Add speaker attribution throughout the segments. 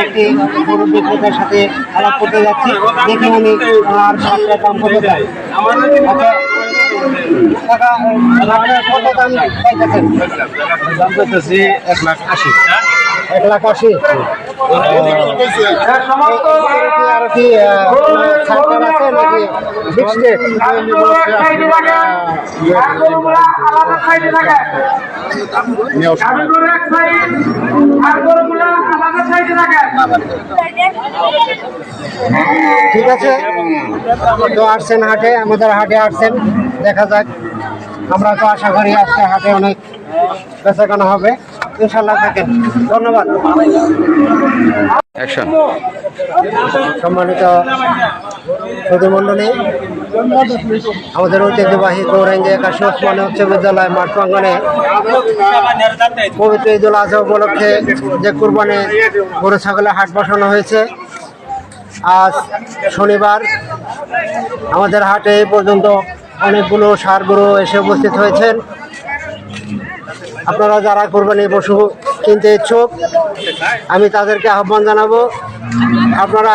Speaker 1: একটি গরু বিক্রেতার সাথে আলাপ করতে যাচ্ছি। দেখি উনি আর সাতটা দাম কত চায় আচ্ছা কাকা আপনার কত দাম চাইতেছেন?
Speaker 2: দাম করতেছি এক লাখ আশি।
Speaker 1: এক লাখ আশি? আর কি আছে নাকি? ঠিক আছে? তো আসছেন হাটে আমাদের হাটে আসছেন দেখা যাক। আমরা তো আশা করি আজকে হাটে অনেক বেচাকেনা হবে। ইনশাল্লাহ থাকেন। ধন্যবাদ। সম্মানিত প্রতিমণ্ডলী আমাদের ঐতিহ্যবাহী গৌরাঙ্গি একাশি ওসমানী উচ্চ বিদ্যালয় মাঠ প্রাঙ্গনে পবিত্র ঈদুল আজহা উপলক্ষে যে কুরবানি গরু, ছাগলের হাট বসানো হয়েছে। আজ শনিবার আমাদের হাটে এই পর্যন্ত অনেকগুলো সার গরু এসে উপস্থিত হয়েছেন। আপনারা যারা কোরবানি পশু কিনতে ইচ্ছুক, আমি তাদেরকে আহ্বান জানাব, আপনারা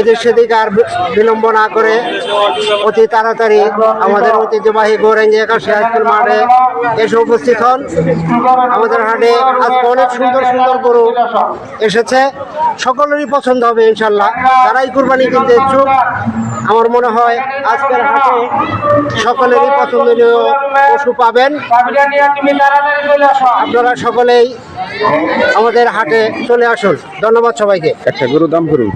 Speaker 1: এদিক সেদিক আর বিলম্ব না করে অতি তাড়াতাড়ি আমাদের ঐতিহ্যবাহী গৌরাঙ্গি একাশি হাইস্কুল মাঠে এসে উপস্থিত হন। আমাদের হাটে আজকে অনেক সুন্দর সুন্দর গরু এসেছে, সকলেরই পছন্দ হবে ইনশাল্লাহ। তারাই কুরবানি কিনতে ইচ্ছুক আমার মনে হয় আজকের হাটে সকলেরই পছন্দনীয় পশু পাবেন। আপনারা সকলেই আমাদের হাটে চলে আসুন। ধন্যবাদ সবাইকে।
Speaker 3: একটা গুরুদাম দাম করুন।